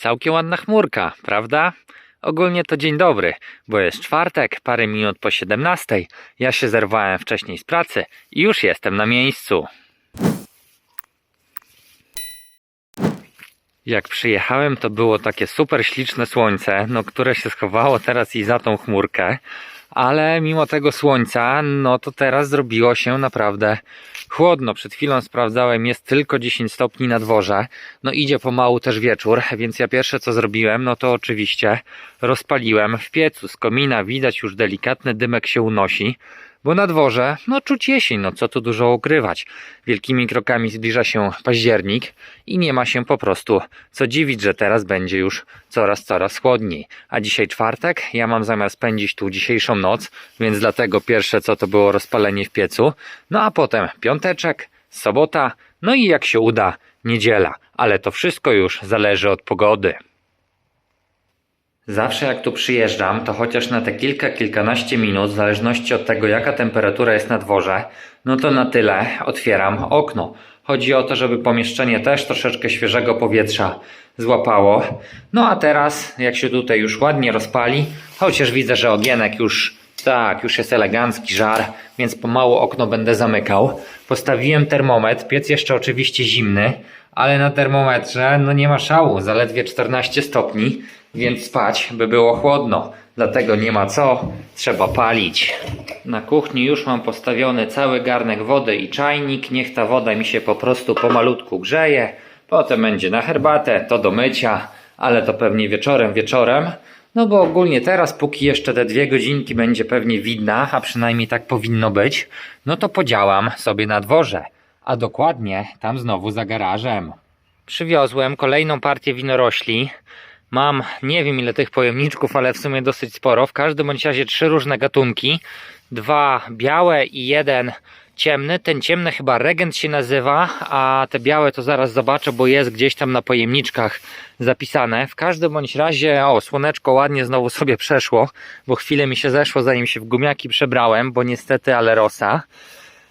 całkiem ładna chmurka, prawda? Ogólnie to dzień dobry, bo jest czwartek, parę minut po 17. Ja się zerwałem wcześniej z pracy i już jestem na miejscu. Jak przyjechałem, to było takie super śliczne słońce, no które się schowało teraz i za tą chmurkę. Ale mimo tego słońca, no to teraz zrobiło się naprawdę chłodno. Przed chwilą sprawdzałem, jest tylko 10 stopni na dworze. No idzie pomału też wieczór, więc ja pierwsze co zrobiłem, no to oczywiście rozpaliłem w piecu. Z komina widać już delikatny dymek się unosi. Bo na dworze, no czuć jesień, no co tu dużo ukrywać. Wielkimi krokami zbliża się październik i nie ma się po prostu co dziwić, że teraz będzie już coraz, coraz chłodniej. A dzisiaj czwartek, ja mam zamiar spędzić tu dzisiejszą noc, więc dlatego pierwsze co to było rozpalenie w piecu. No a potem piąteczek, sobota, no i jak się uda, niedziela. Ale to wszystko już zależy od pogody. Zawsze jak tu przyjeżdżam, to chociaż na te kilka, kilkanaście minut, w zależności od tego jaka temperatura jest na dworze, no to na tyle otwieram okno. Chodzi o to, żeby pomieszczenie też troszeczkę świeżego powietrza złapało. No a teraz, jak się tutaj już ładnie rozpali, chociaż widzę, że ogienek już, tak, już jest elegancki żar, więc pomału okno będę zamykał. Postawiłem termometr, piec jeszcze oczywiście zimny, ale na termometrze no nie ma szału, zaledwie 14 stopni, więc spać by było chłodno. Dlatego nie ma co, trzeba palić. Na kuchni już mam postawiony cały garnek wody i czajnik. Niech ta woda mi się po prostu pomalutku grzeje. Potem będzie na herbatę, to do mycia, ale to pewnie wieczorem, wieczorem. No bo ogólnie teraz, póki jeszcze te dwie godzinki będzie pewnie widna, a przynajmniej tak powinno być, no to podziałam sobie na dworze. A dokładnie tam znowu za garażem. Przywiozłem kolejną partię winorośli. Mam nie wiem ile tych pojemniczków, ale w sumie dosyć sporo. W każdym bądź razie trzy różne gatunki. Dwa białe i jeden ciemny. Ten ciemny chyba regent się nazywa, a te białe to zaraz zobaczę, bo jest gdzieś tam na pojemniczkach zapisane. W każdym bądź razie, o, słoneczko ładnie znowu sobie przeszło, bo chwilę mi się zeszło, zanim się w gumiaki przebrałem, bo niestety ale rosa.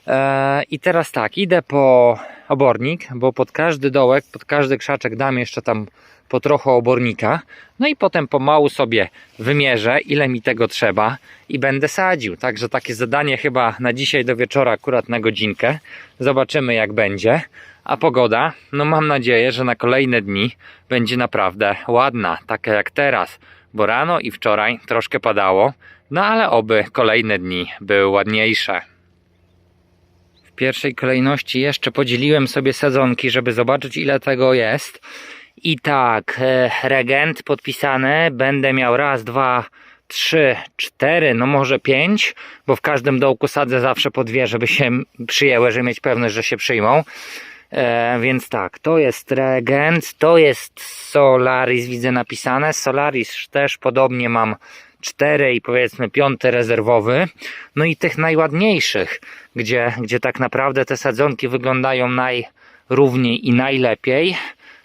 Eee, I teraz tak, idę po obornik, bo pod każdy dołek, pod każdy krzaczek dam jeszcze tam po trochę obornika. No i potem pomału sobie wymierzę, ile mi tego trzeba i będę sadził. Także takie zadanie chyba na dzisiaj do wieczora, akurat na godzinkę. Zobaczymy jak będzie. A pogoda, no mam nadzieję, że na kolejne dni będzie naprawdę ładna, taka jak teraz, bo rano i wczoraj troszkę padało, no ale oby kolejne dni były ładniejsze. W pierwszej kolejności jeszcze podzieliłem sobie sezonki, żeby zobaczyć ile tego jest. I tak, e, regent podpisany, będę miał raz, dwa, trzy, cztery, no może pięć, bo w każdym dołku sadzę zawsze po dwie, żeby się przyjęły, żeby mieć pewność, że się przyjmą. E, więc tak, to jest regent, to jest Solaris, widzę napisane. Solaris też podobnie mam cztery i powiedzmy piąty rezerwowy. No i tych najładniejszych, gdzie, gdzie tak naprawdę te sadzonki wyglądają najrówniej i najlepiej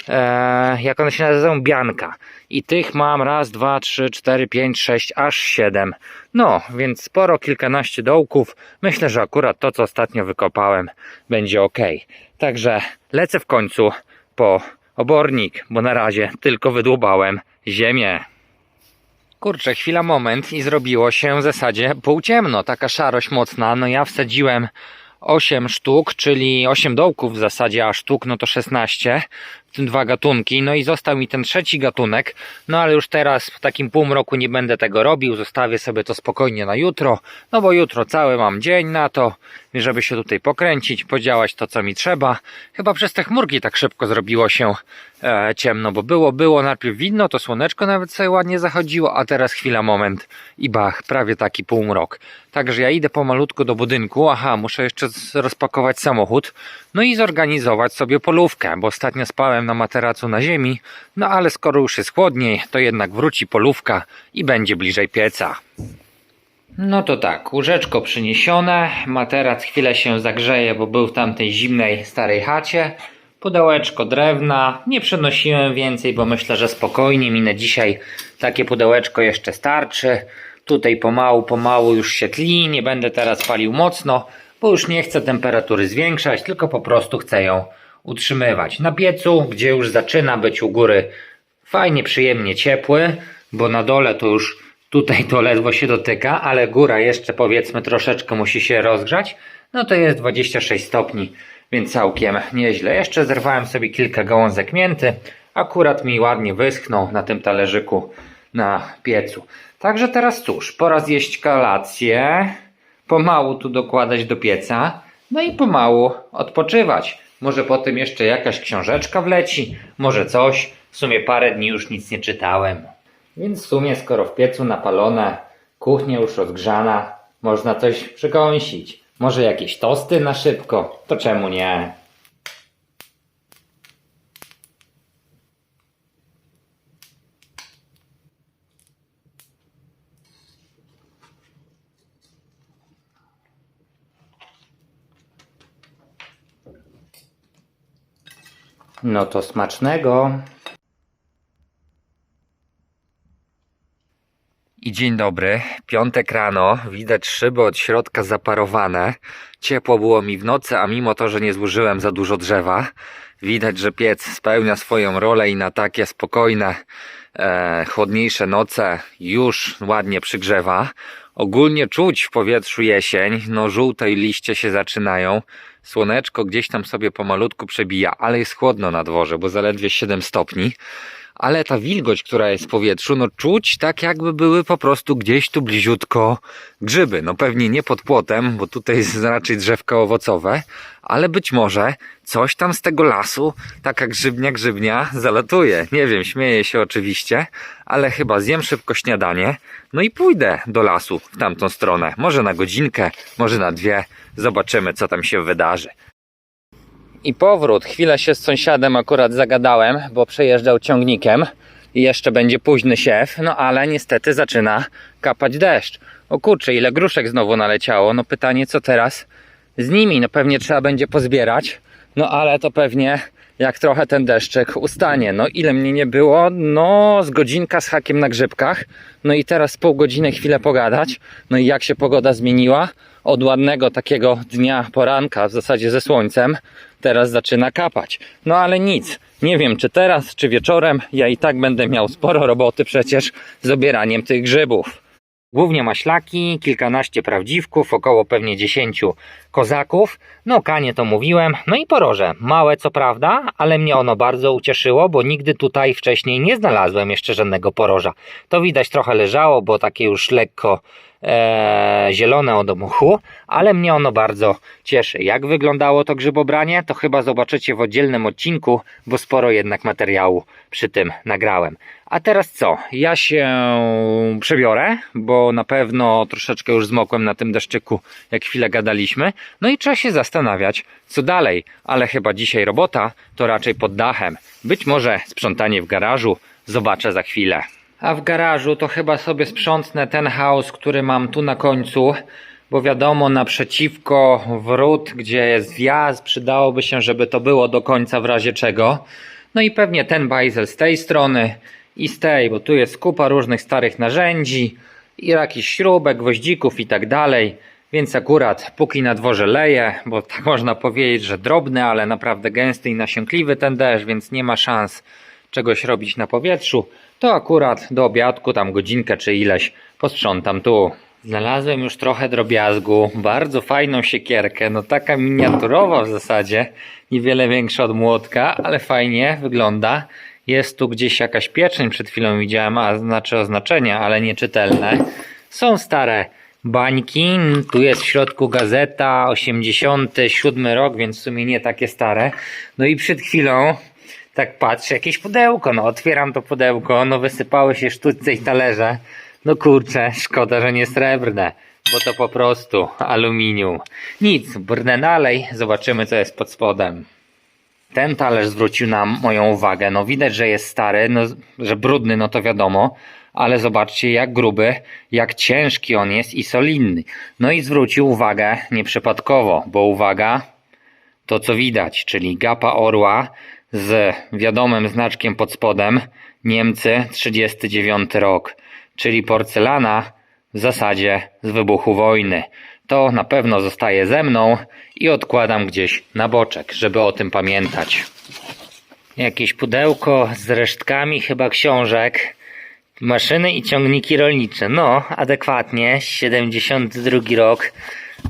e, jak one się nazywają, Bianka. I tych mam raz, dwa, trzy, cztery, pięć, sześć, aż siedem. No, więc sporo, kilkanaście dołków. Myślę, że akurat to, co ostatnio wykopałem, będzie ok. Także lecę w końcu po obornik, bo na razie tylko wydłubałem ziemię. Kurczę, chwila, moment i zrobiło się w zasadzie półciemno, taka szarość mocna. No ja wsadziłem 8 sztuk, czyli 8 dołków w zasadzie, a sztuk no to 16, w tym dwa gatunki, no i został mi ten trzeci gatunek, no ale już teraz w takim półmroku nie będę tego robił, zostawię sobie to spokojnie na jutro, no bo jutro cały mam dzień na to, żeby się tutaj pokręcić, podziałać to co mi trzeba. Chyba przez te chmurki tak szybko zrobiło się e, ciemno, bo było, było. Najpierw widno, to słoneczko nawet sobie ładnie zachodziło, a teraz chwila, moment i bach, prawie taki półmrok. Także ja idę pomalutku do budynku, aha, muszę jeszcze rozpakować samochód, no i zorganizować sobie polówkę, bo ostatnio spałem na materacu na ziemi, no ale skoro już jest chłodniej, to jednak wróci polówka i będzie bliżej pieca. No to tak, łóżeczko przyniesione, materac chwilę się zagrzeje, bo był w tamtej zimnej starej chacie. Pudełeczko drewna, nie przenosiłem więcej, bo myślę, że spokojnie mi na dzisiaj takie pudełeczko jeszcze starczy. Tutaj pomału, pomału już się tli, nie będę teraz palił mocno, bo już nie chcę temperatury zwiększać, tylko po prostu chcę ją utrzymywać. Na piecu, gdzie już zaczyna być u góry Fajnie, przyjemnie ciepły, bo na dole to już tutaj to ledwo się dotyka, ale góra jeszcze powiedzmy troszeczkę musi się rozgrzać. No to jest 26 stopni, więc całkiem nieźle. Jeszcze zerwałem sobie kilka gałązek mięty. Akurat mi ładnie wyschnął na tym talerzyku na piecu. Także teraz cóż, pora zjeść kolację, pomału tu dokładać do pieca, no i pomału odpoczywać. Może potem jeszcze jakaś książeczka wleci, może coś. W sumie parę dni już nic nie czytałem. Więc w sumie, skoro w piecu napalone, kuchnia już rozgrzana, można coś przekąsić. Może jakieś tosty na szybko, to czemu nie? No to smacznego. I dzień dobry. Piątek rano. Widać szyby od środka zaparowane. Ciepło było mi w nocy, a mimo to, że nie złożyłem za dużo drzewa, widać, że piec spełnia swoją rolę i na takie spokojne, e, chłodniejsze noce już ładnie przygrzewa. Ogólnie czuć w powietrzu jesień, no żółte liście się zaczynają. Słoneczko gdzieś tam sobie pomalutku przebija, ale jest chłodno na dworze, bo zaledwie 7 stopni ale ta wilgoć, która jest w powietrzu, no czuć tak jakby były po prostu gdzieś tu bliziutko grzyby. No pewnie nie pod płotem, bo tutaj jest raczej drzewka owocowe, ale być może coś tam z tego lasu, taka grzybnia, grzybnia, zalatuje. Nie wiem, śmieję się oczywiście, ale chyba zjem szybko śniadanie, no i pójdę do lasu w tamtą stronę. Może na godzinkę, może na dwie. Zobaczymy, co tam się wydarzy. I powrót. Chwilę się z sąsiadem akurat zagadałem, bo przejeżdżał ciągnikiem i jeszcze będzie późny siew, no ale niestety zaczyna kapać deszcz. O kurczę, ile gruszek znowu naleciało. No pytanie, co teraz z nimi? No pewnie trzeba będzie pozbierać, no ale to pewnie jak trochę ten deszczek ustanie. No ile mnie nie było? No z godzinka z hakiem na grzybkach. No i teraz pół godziny chwilę pogadać. No i jak się pogoda zmieniła? Od ładnego takiego dnia poranka, w zasadzie ze słońcem, teraz zaczyna kapać. No ale nic. Nie wiem, czy teraz, czy wieczorem. Ja i tak będę miał sporo roboty przecież z obieraniem tych grzybów. Głównie maślaki, kilkanaście prawdziwków, około pewnie dziesięciu kozaków. No kanie to mówiłem, no i poroże. Małe co prawda, ale mnie ono bardzo ucieszyło, bo nigdy tutaj wcześniej nie znalazłem jeszcze żadnego poroża. To widać trochę leżało, bo takie już lekko e, zielone od muchu, ale mnie ono bardzo cieszy. Jak wyglądało to grzybobranie, to chyba zobaczycie w oddzielnym odcinku, bo sporo jednak materiału przy tym nagrałem. A teraz co? Ja się przebiorę, bo na pewno troszeczkę już zmokłem na tym deszczyku, jak chwilę gadaliśmy. No i trzeba się zastanawiać, co dalej. Ale chyba dzisiaj robota to raczej pod dachem. Być może sprzątanie w garażu. Zobaczę za chwilę. A w garażu to chyba sobie sprzątnę ten chaos, który mam tu na końcu. Bo wiadomo, naprzeciwko wrót, gdzie jest wjazd, przydałoby się, żeby to było do końca w razie czego. No i pewnie ten bajzel z tej strony i z tej, bo tu jest kupa różnych starych narzędzi i jakichś śrubek, gwoździków i tak dalej. Więc akurat póki na dworze leje, bo tak można powiedzieć, że drobny, ale naprawdę gęsty i nasiąkliwy ten deszcz, więc nie ma szans czegoś robić na powietrzu, to akurat do obiadku, tam godzinkę czy ileś, posprzątam tu. Znalazłem już trochę drobiazgu, bardzo fajną siekierkę, no taka miniaturowa w zasadzie, niewiele większa od młotka, ale fajnie wygląda. Jest tu gdzieś jakaś pieczeń, przed chwilą widziałem, a znaczy oznaczenia, ale nieczytelne. Są stare bańki, tu jest w środku gazeta, 87 rok, więc w sumie nie takie stare. No i przed chwilą tak patrzę, jakieś pudełko, no otwieram to pudełko, no wysypały się sztućce i talerze. No kurczę, szkoda, że nie srebrne, bo to po prostu aluminium. Nic, brnę dalej, zobaczymy co jest pod spodem. Ten talerz zwrócił nam moją uwagę. No widać, że jest stary, no, że brudny, no to wiadomo, ale zobaczcie jak gruby, jak ciężki on jest i solidny. No i zwrócił uwagę nieprzypadkowo, bo uwaga, to co widać, czyli gapa orła z wiadomym znaczkiem pod spodem Niemcy 39 rok, czyli porcelana w zasadzie z wybuchu wojny. To na pewno zostaje ze mną i odkładam gdzieś na boczek, żeby o tym pamiętać. Jakieś pudełko z resztkami chyba książek. Maszyny i ciągniki rolnicze. No, adekwatnie. 72 rok.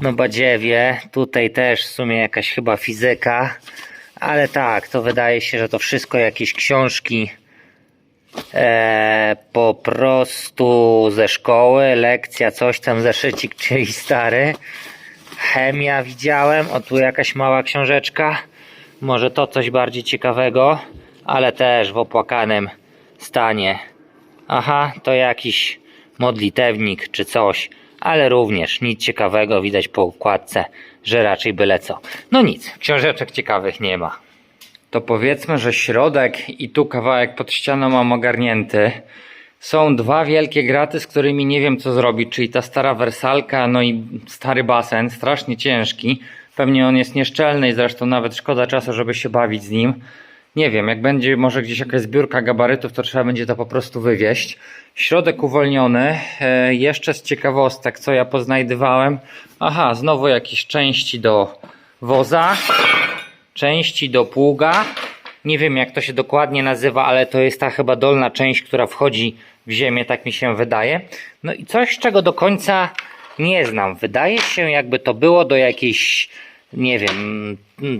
No badziewie. Tutaj też w sumie jakaś chyba fizyka. Ale tak, to wydaje się, że to wszystko jakieś książki e, po prostu ze szkoły. Lekcja, coś tam, zeszycik, czyli stary. Chemia widziałem. O, tu jakaś mała książeczka. Może to coś bardziej ciekawego, ale też w opłakanym stanie. Aha, to jakiś modlitewnik czy coś, ale również nic ciekawego widać po układce, że raczej byle co. No nic, książeczek ciekawych nie ma. To powiedzmy, że środek i tu kawałek pod ścianą mam ogarnięty. Są dwa wielkie graty, z którymi nie wiem co zrobić, czyli ta stara wersalka, no i stary basen, strasznie ciężki. Pewnie on jest nieszczelny i zresztą nawet szkoda czasu, żeby się bawić z nim. Nie wiem, jak będzie może gdzieś jakaś zbiórka gabarytów, to trzeba będzie to po prostu wywieźć. Środek uwolniony. E, jeszcze z ciekawostek, co ja poznajdywałem. Aha, znowu jakieś części do woza części do pługa. Nie wiem jak to się dokładnie nazywa, ale to jest ta chyba dolna część, która wchodzi w ziemię, tak mi się wydaje. No i coś, czego do końca nie znam. Wydaje się, jakby to było do jakiejś, nie wiem,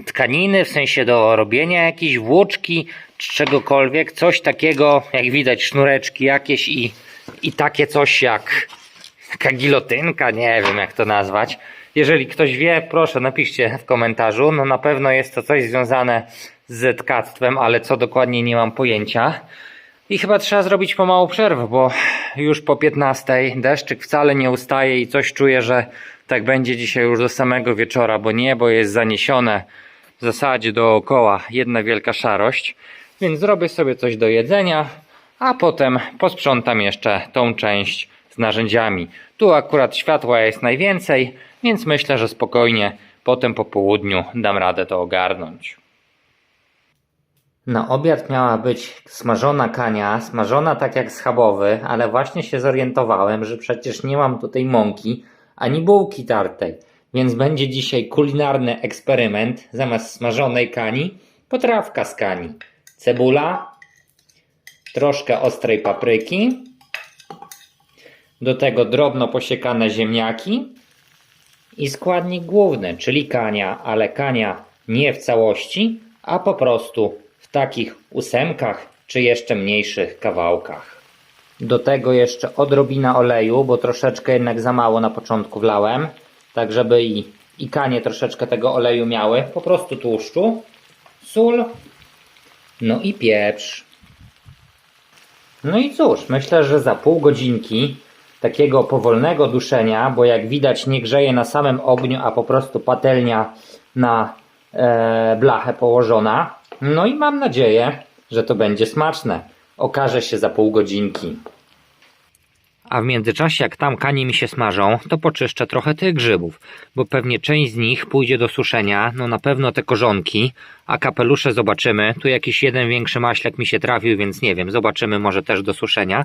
tkaniny, w sensie do robienia jakiejś włóczki czy czegokolwiek. Coś takiego, jak widać, sznureczki jakieś i, i takie coś jak taka gilotynka, nie wiem jak to nazwać. Jeżeli ktoś wie, proszę napiszcie w komentarzu. No na pewno jest to coś związane z tkactwem, ale co dokładnie nie mam pojęcia. I chyba trzeba zrobić pomału przerwę, bo już po 15 deszczyk wcale nie ustaje i coś czuję, że tak będzie dzisiaj już do samego wieczora, bo niebo jest zaniesione w zasadzie dookoła jedna wielka szarość. Więc zrobię sobie coś do jedzenia, a potem posprzątam jeszcze tą część z narzędziami. Tu akurat światła jest najwięcej, więc myślę, że spokojnie potem po południu dam radę to ogarnąć. Na obiad miała być smażona kania, smażona tak jak schabowy, ale właśnie się zorientowałem, że przecież nie mam tutaj mąki ani bułki tartej, więc będzie dzisiaj kulinarny eksperyment. Zamiast smażonej kani, potrawka z kani. Cebula, troszkę ostrej papryki, do tego drobno posiekane ziemniaki i składnik główny, czyli kania, ale kania nie w całości, a po prostu takich ósemkach czy jeszcze mniejszych kawałkach. Do tego jeszcze odrobina oleju, bo troszeczkę jednak za mało na początku wlałem, tak żeby i, i kanie troszeczkę tego oleju miały, po prostu tłuszczu, sól, no i pieprz. No i cóż, myślę, że za pół godzinki takiego powolnego duszenia, bo jak widać nie grzeje na samym ogniu, a po prostu patelnia na e, blachę położona. No i mam nadzieję, że to będzie smaczne. Okaże się za pół godzinki. A w międzyczasie, jak tam kanie mi się smażą, to poczyszczę trochę tych grzybów, bo pewnie część z nich pójdzie do suszenia, no na pewno te korzonki, a kapelusze zobaczymy. Tu jakiś jeden większy maślak mi się trafił, więc nie wiem, zobaczymy może też do suszenia.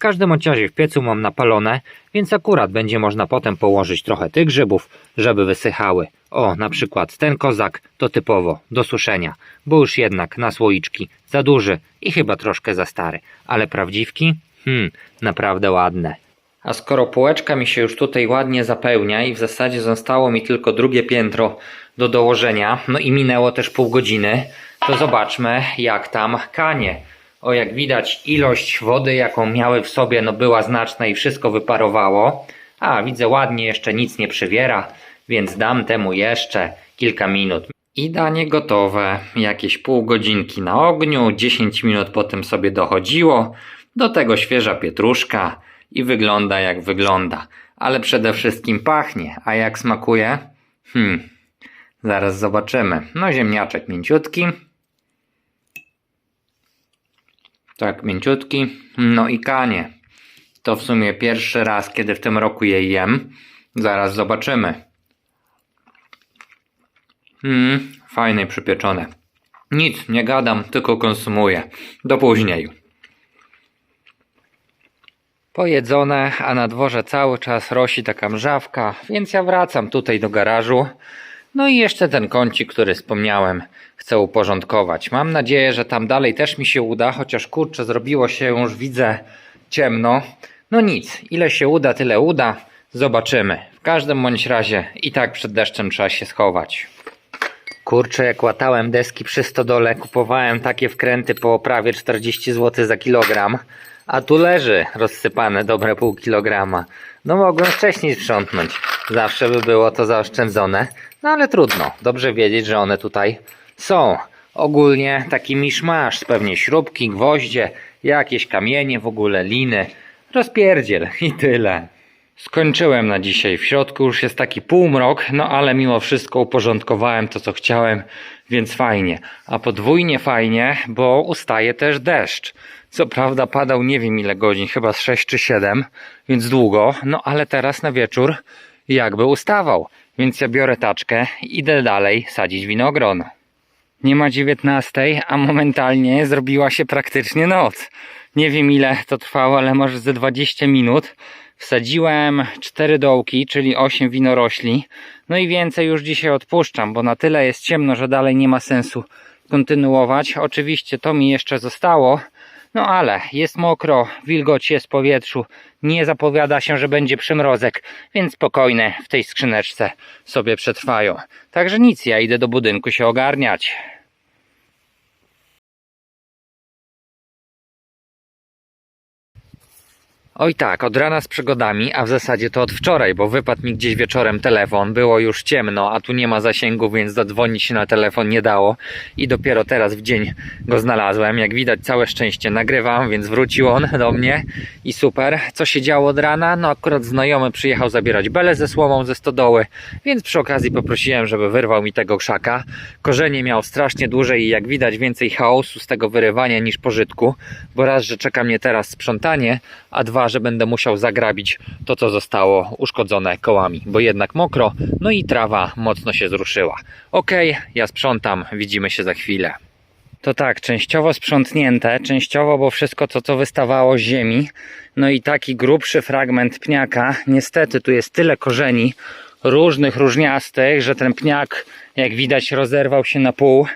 Każdym razie w piecu mam napalone, więc akurat będzie można potem położyć trochę tych grzybów, żeby wysychały. O, na przykład ten kozak to typowo do suszenia, bo już jednak na słoiczki za duży i chyba troszkę za stary, ale prawdziwki, hmm, naprawdę ładne. A skoro półeczka mi się już tutaj ładnie zapełnia i w zasadzie zostało mi tylko drugie piętro do dołożenia, no i minęło też pół godziny, to zobaczmy jak tam kanie. O jak widać ilość wody jaką miały w sobie no była znaczna i wszystko wyparowało. A widzę ładnie jeszcze nic nie przywiera, więc dam temu jeszcze kilka minut. I danie gotowe, jakieś pół godzinki na ogniu, 10 minut potem sobie dochodziło. Do tego świeża pietruszka i wygląda jak wygląda, ale przede wszystkim pachnie, a jak smakuje? Hmm, zaraz zobaczymy. No ziemniaczek mięciutki. Tak, mięciutki. No i kanie. To w sumie pierwszy raz, kiedy w tym roku je jem. Zaraz zobaczymy. Hmm, fajne przypieczone. Nic, nie gadam, tylko konsumuję. Do później. Pojedzone, a na dworze cały czas rosi taka mrzawka, więc ja wracam tutaj do garażu. No i jeszcze ten kącik, który wspomniałem, chcę uporządkować. Mam nadzieję, że tam dalej też mi się uda, chociaż kurczę, zrobiło się już, widzę, ciemno. No nic, ile się uda, tyle uda. Zobaczymy. W każdym bądź razie i tak przed deszczem trzeba się schować. Kurczę, jak łatałem deski przy stodole, kupowałem takie wkręty po prawie 40 zł za kilogram, a tu leży rozsypane dobre pół kilograma. No mogłem wcześniej sprzątnąć, zawsze by było to zaoszczędzone, no ale trudno, dobrze wiedzieć, że one tutaj są. Ogólnie taki miszmasz, pewnie śrubki, gwoździe, jakieś kamienie w ogóle, liny, rozpierdziel i tyle. Skończyłem na dzisiaj. W środku już jest taki półmrok, no ale mimo wszystko uporządkowałem to, co chciałem, więc fajnie. A podwójnie fajnie, bo ustaje też deszcz. Co prawda padał nie wiem ile godzin, chyba z 6 czy 7, więc długo, no ale teraz na wieczór jakby ustawał. Więc ja biorę taczkę i idę dalej sadzić winogron. Nie ma 19, a momentalnie zrobiła się praktycznie noc. Nie wiem ile to trwało, ale może ze 20 minut. Wsadziłem 4 dołki, czyli 8 winorośli. No i więcej już dzisiaj odpuszczam, bo na tyle jest ciemno, że dalej nie ma sensu kontynuować. Oczywiście to mi jeszcze zostało. No ale jest mokro, wilgoć jest w powietrzu, nie zapowiada się, że będzie przymrozek, więc spokojne w tej skrzyneczce sobie przetrwają. Także nic, ja idę do budynku się ogarniać. Oj tak, od rana z przygodami, a w zasadzie to od wczoraj, bo wypadł mi gdzieś wieczorem telefon, było już ciemno, a tu nie ma zasięgu, więc zadzwonić się na telefon nie dało i dopiero teraz w dzień go znalazłem. Jak widać całe szczęście nagrywam, więc wrócił on do mnie i super. Co się działo od rana? No akurat znajomy przyjechał zabierać belę ze słomą ze stodoły, więc przy okazji poprosiłem, żeby wyrwał mi tego krzaka. Korzenie miał strasznie duże i jak widać więcej chaosu z tego wyrywania niż pożytku, bo raz, że czeka mnie teraz sprzątanie, a dwa, że będę musiał zagrabić to, co zostało uszkodzone kołami, bo jednak mokro, no i trawa mocno się zruszyła. Okej, ja sprzątam, widzimy się za chwilę. To tak, częściowo sprzątnięte, częściowo, bo wszystko to, co wystawało z ziemi, no i taki grubszy fragment pniaka, niestety tu jest tyle korzeni różnych, różniastych, że ten pniak, jak widać, rozerwał się na pół.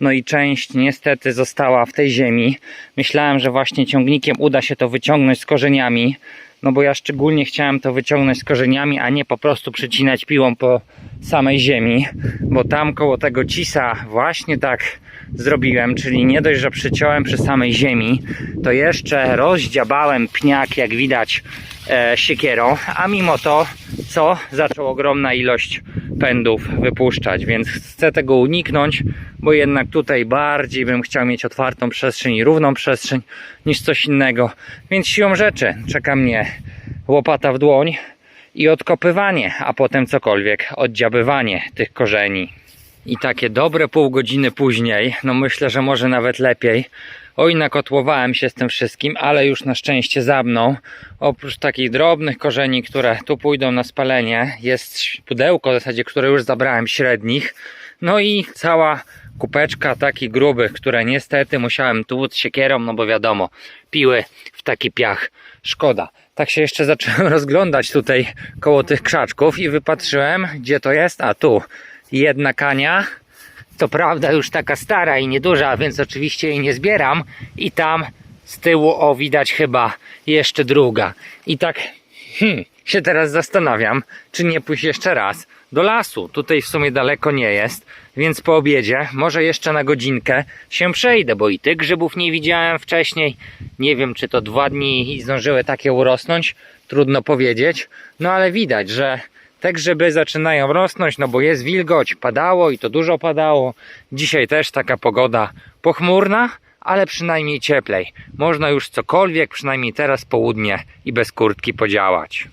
No i część niestety została w tej ziemi. Myślałem, że właśnie ciągnikiem uda się to wyciągnąć z korzeniami. No bo ja szczególnie chciałem to wyciągnąć z korzeniami, a nie po prostu przycinać piłą po samej ziemi. Bo tam koło tego cisa właśnie tak zrobiłem, czyli nie dość, że przyciąłem przy samej ziemi, to jeszcze rozdziabałem pniak, jak widać, siekierą, a mimo to, co zaczął ogromna ilość pędów wypuszczać, więc chcę tego uniknąć, bo jednak tutaj bardziej bym chciał mieć otwartą przestrzeń i równą przestrzeń niż coś innego, więc siłą rzeczy czeka mnie łopata w dłoń i odkopywanie, a potem cokolwiek oddziabywanie tych korzeni. I takie dobre pół godziny później, no myślę, że może nawet lepiej. Oj, nakotłowałem się z tym wszystkim, ale już na szczęście za mną. Oprócz takich drobnych korzeni, które tu pójdą na spalenie, jest pudełko w zasadzie, które już zabrałem średnich. No i cała kupeczka takich grubych, które niestety musiałem tłuc siekierą, no bo wiadomo, piły w taki piach szkoda. Tak się jeszcze zacząłem rozglądać tutaj koło tych krzaczków i wypatrzyłem, gdzie to jest, a tu jedna kania, co prawda już taka stara i nieduża, więc oczywiście jej nie zbieram. I tam z tyłu, o widać chyba jeszcze druga. I tak hmm, się teraz zastanawiam, czy nie pójść jeszcze raz do lasu. Tutaj w sumie daleko nie jest, więc po obiedzie, może jeszcze na godzinkę się przejdę, bo i tych grzybów nie widziałem wcześniej. Nie wiem, czy to dwa dni zdążyły takie urosnąć, trudno powiedzieć. No ale widać, że te grzyby zaczynają rosnąć, no bo jest wilgoć, padało i to dużo padało. Dzisiaj też taka pogoda pochmurna, ale przynajmniej cieplej. Można już cokolwiek, przynajmniej teraz południe i bez kurtki podziałać.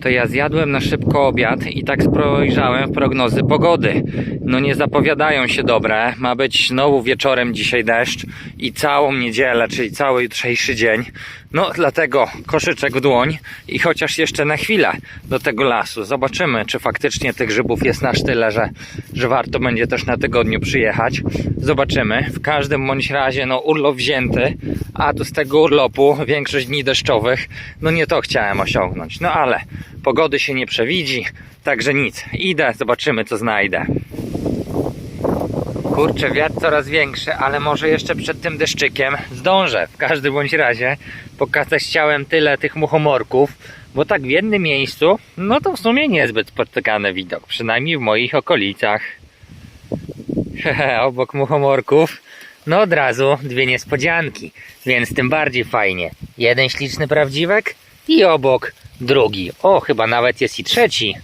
To ja zjadłem na szybko obiad i tak spojrzałem w prognozy pogody. No nie zapowiadają się dobre. Ma być znowu wieczorem dzisiaj deszcz i całą niedzielę, czyli cały jutrzejszy dzień. No dlatego koszyczek w dłoń i chociaż jeszcze na chwilę do tego lasu. Zobaczymy, czy faktycznie tych grzybów jest nasz tyle, że, że warto będzie też na tygodniu przyjechać. Zobaczymy. W każdym bądź razie no urlop wzięty, a tu z tego urlopu większość dni deszczowych, no nie to chciałem osiągnąć. No ale pogody się nie przewidzi, także nic. Idę, zobaczymy co znajdę. Kurczę, wiatr coraz większy, ale może jeszcze przed tym deszczykiem zdążę. W każdym bądź razie pokazać chciałem tyle tych muchomorków, bo tak w jednym miejscu, no to w sumie niezbyt spotykany widok, przynajmniej w moich okolicach. Obok muchomorków, no od razu dwie niespodzianki, więc tym bardziej fajnie. Jeden śliczny prawdziwek i obok drugi. O, chyba nawet jest i trzeci.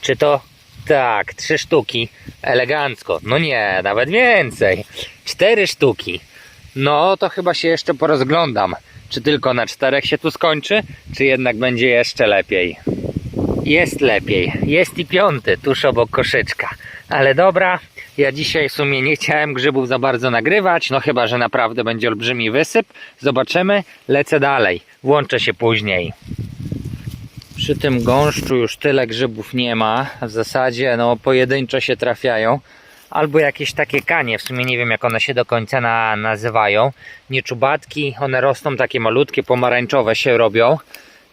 Czy to tak, trzy sztuki. Elegancko. No nie, nawet więcej. Cztery sztuki. No to chyba się jeszcze porozglądam. Czy tylko na czterech się tu skończy, czy jednak będzie jeszcze lepiej? Jest lepiej. Jest i piąty, tuż obok koszyczka. Ale dobra, ja dzisiaj w sumie nie chciałem grzybów za bardzo nagrywać, no chyba, że naprawdę będzie olbrzymi wysyp. Zobaczymy, lecę dalej. Włączę się później. Przy tym gąszczu już tyle grzybów nie ma. W zasadzie no pojedynczo się trafiają. Albo jakieś takie kanie, w sumie nie wiem jak one się do końca na, nazywają. Nie czubatki, one rosną takie malutkie, pomarańczowe się robią.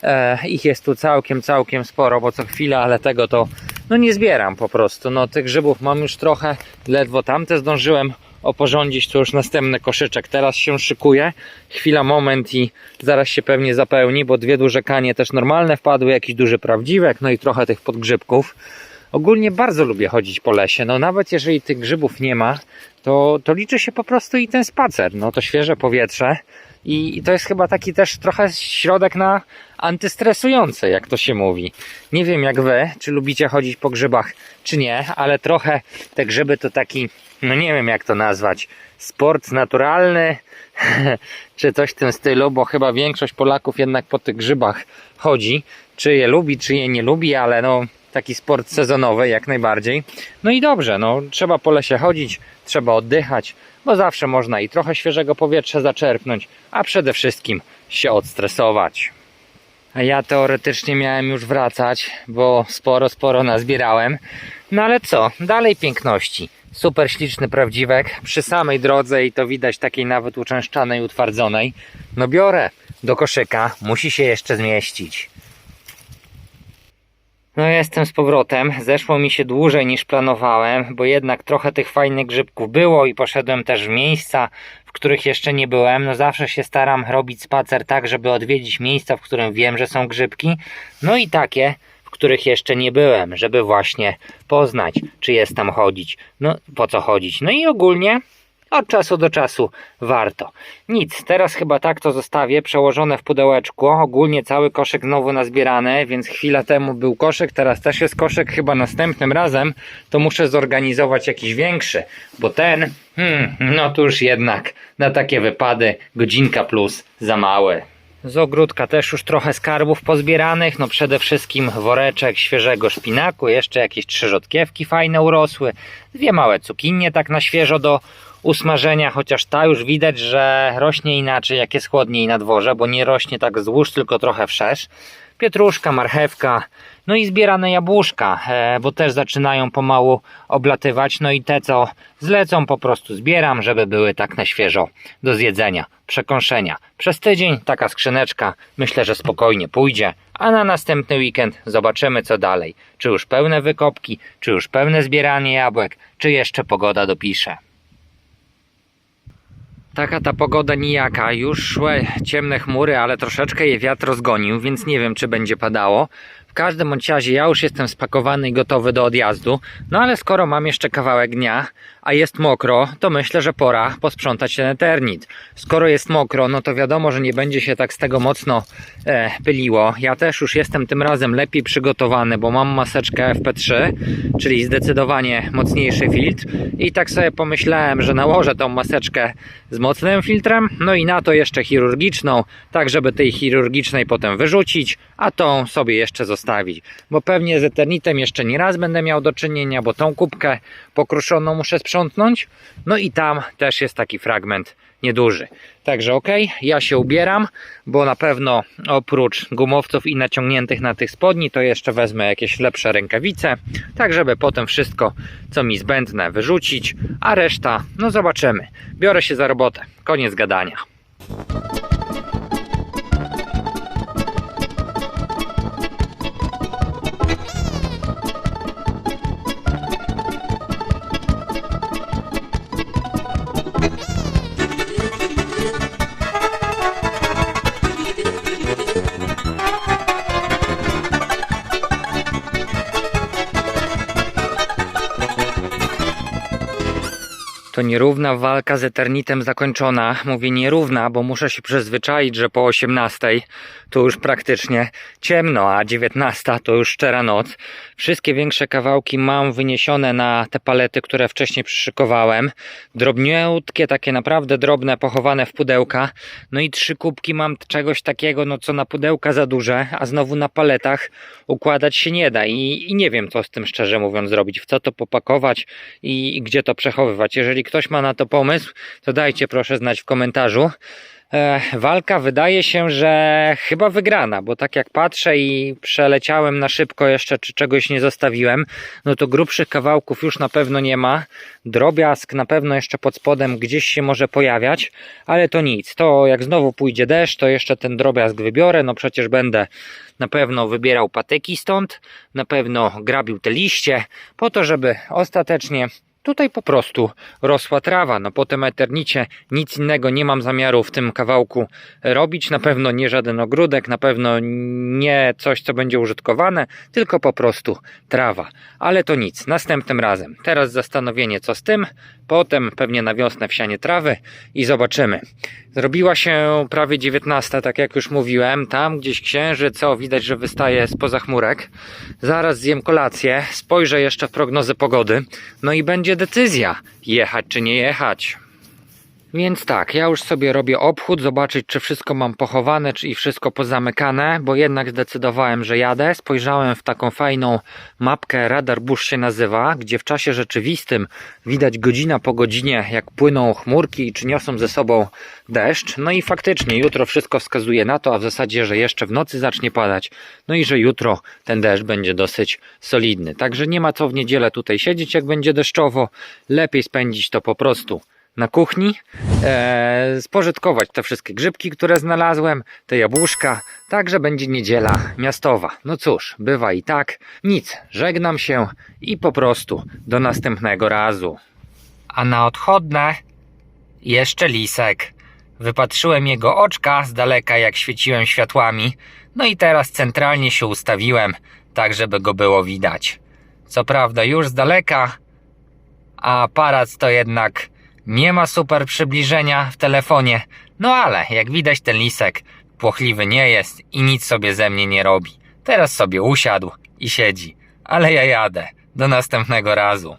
E, ich jest tu całkiem, całkiem sporo, bo co chwila, ale tego to no nie zbieram po prostu. No tych grzybów mam już trochę, ledwo tamte zdążyłem oporządzić, to już następny koszyczek. Teraz się szykuje, chwila, moment i zaraz się pewnie zapełni, bo dwie duże kanie też normalne wpadły, jakiś duży prawdziwek, no i trochę tych podgrzybków. Ogólnie bardzo lubię chodzić po lesie, no nawet jeżeli tych grzybów nie ma, to, to liczy się po prostu i ten spacer, no to świeże powietrze i, i to jest chyba taki też trochę środek na antystresujący, jak to się mówi. Nie wiem jak wy, czy lubicie chodzić po grzybach, czy nie, ale trochę te grzyby to taki, no nie wiem jak to nazwać, sport naturalny, czy coś w tym stylu, bo chyba większość Polaków jednak po tych grzybach chodzi, czy je lubi, czy je nie lubi, ale no taki sport sezonowy jak najbardziej. No i dobrze, no trzeba po lesie chodzić, trzeba oddychać, bo zawsze można i trochę świeżego powietrza zaczerpnąć, a przede wszystkim się odstresować. Ja teoretycznie miałem już wracać, bo sporo, sporo nazbierałem. No ale co, dalej piękności. Super śliczny prawdziwek przy samej drodze i to widać takiej nawet uczęszczanej, utwardzonej. No biorę do koszyka, musi się jeszcze zmieścić. No jestem z powrotem. Zeszło mi się dłużej niż planowałem, bo jednak trochę tych fajnych grzybków było i poszedłem też w miejsca, których jeszcze nie byłem. No zawsze się staram robić spacer tak, żeby odwiedzić miejsca, w którym wiem, że są grzybki. No i takie, w których jeszcze nie byłem, żeby właśnie poznać, czy jest tam chodzić. No po co chodzić? No i ogólnie od czasu do czasu warto. Nic, teraz chyba tak to zostawię, przełożone w pudełeczku. Ogólnie cały koszyk znowu nazbierany, więc chwilę temu był koszyk, teraz też jest koszyk. Chyba następnym razem to muszę zorganizować jakiś większy, bo ten, hmm, no to już jednak na takie wypady godzinka plus za mały. Z ogródka też już trochę skarbów pozbieranych, no przede wszystkim woreczek świeżego szpinaku, jeszcze jakieś trzy rzodkiewki fajne urosły, dwie małe cukinie tak na świeżo do usmażenia, chociaż ta już widać, że rośnie inaczej jak jest chłodniej na dworze, bo nie rośnie tak wzdłuż, tylko trochę wszerz. Pietruszka, marchewka, no i zbierane jabłuszka, e, bo też zaczynają pomału oblatywać, no i te co zlecą po prostu zbieram, żeby były tak na świeżo do zjedzenia, przekąszenia. Przez tydzień taka skrzyneczka myślę, że spokojnie pójdzie, a na następny weekend zobaczymy co dalej. Czy już pełne wykopki, czy już pełne zbieranie jabłek, czy jeszcze pogoda dopisze. Taka ta pogoda nijaka, już szły ciemne chmury, ale troszeczkę je wiatr rozgonił, więc nie wiem czy będzie padało. Każdym razie ja już jestem spakowany i gotowy do odjazdu, no ale skoro mam jeszcze kawałek dnia, a jest mokro, to myślę, że pora posprzątać ten eternit. Skoro jest mokro, no to wiadomo, że nie będzie się tak z tego mocno e, pyliło. Ja też już jestem tym razem lepiej przygotowany, bo mam maseczkę FP3, czyli zdecydowanie mocniejszy filtr i tak sobie pomyślałem, że nałożę tą maseczkę z mocnym filtrem, no i na to jeszcze chirurgiczną, tak żeby tej chirurgicznej potem wyrzucić, a tą sobie jeszcze zostawić, bo pewnie z Eternitem jeszcze nie raz będę miał do czynienia, bo tą kubkę pokruszoną muszę sprzątnąć, no i tam też jest taki fragment nieduży. Także ok, ja się ubieram, bo na pewno oprócz gumowców i naciągniętych na tych spodni, to jeszcze wezmę jakieś lepsze rękawice, tak żeby potem wszystko, co mi zbędne, wyrzucić, a reszta, no zobaczymy. Biorę się za robotę. Koniec gadania. To nierówna walka z Eternitem zakończona. Mówię nierówna, bo muszę się przyzwyczaić, że po 18 to już praktycznie ciemno, a 19 to już szczera noc. Wszystkie większe kawałki mam wyniesione na te palety, które wcześniej przyszykowałem. Drobniutkie, takie naprawdę drobne, pochowane w pudełka. No i trzy kubki mam czegoś takiego, no co na pudełka za duże, a znowu na paletach układać się nie da. I, i nie wiem, co z tym szczerze mówiąc zrobić, w co to popakować i, i gdzie to przechowywać. Jeżeli ktoś ma na to pomysł, to dajcie proszę znać w komentarzu. E, walka wydaje się, że chyba wygrana, bo tak jak patrzę i przeleciałem na szybko jeszcze, czy czegoś nie zostawiłem, no to grubszych kawałków już na pewno nie ma. Drobiazg na pewno jeszcze pod spodem gdzieś się może pojawiać, ale to nic. To jak znowu pójdzie deszcz, to jeszcze ten drobiazg wybiorę. No przecież będę na pewno wybierał patyki stąd, na pewno grabił te liście, po to, żeby ostatecznie tutaj po prostu rosła trawa. No po tym eternicie nic innego nie mam zamiaru w tym kawałku robić. Na pewno nie żaden ogródek, na pewno nie coś, co będzie użytkowane, tylko po prostu trawa. Ale to nic, następnym razem. Teraz zastanowienie, co z tym, potem pewnie na wiosnę wsianie trawy i zobaczymy. Zrobiła się prawie 19, tak jak już mówiłem. Tam gdzieś księżyc, co widać, że wystaje spoza chmurek. Zaraz zjem kolację, spojrzę jeszcze w prognozę pogody. No i będzie decyzja, jechać czy nie jechać. Więc tak, ja już sobie robię obchód, zobaczyć czy wszystko mam pochowane, czy i wszystko pozamykane, bo jednak zdecydowałem, że jadę. Spojrzałem w taką fajną mapkę, Radar Bush się nazywa, gdzie w czasie rzeczywistym widać godzina po godzinie, jak płyną chmurki i czy niosą ze sobą deszcz. No i faktycznie jutro wszystko wskazuje na to, a w zasadzie, że jeszcze w nocy zacznie padać. No i że jutro ten deszcz będzie dosyć solidny. Także nie ma co w niedzielę tutaj siedzieć, jak będzie deszczowo. Lepiej spędzić to po prostu na kuchni, e, spożytkować te wszystkie grzybki, które znalazłem, te jabłuszka, także będzie niedziela miastowa. No cóż, bywa i tak. Nic, żegnam się i po prostu do następnego razu. A na odchodne jeszcze lisek. Wypatrzyłem jego oczka z daleka, jak świeciłem światłami, no i teraz centralnie się ustawiłem, tak żeby go było widać. Co prawda już z daleka, a aparat to jednak nie ma super przybliżenia w telefonie. No ale jak widać ten lisek płochliwy nie jest i nic sobie ze mnie nie robi. Teraz sobie usiadł i siedzi. Ale ja jadę. Do następnego razu.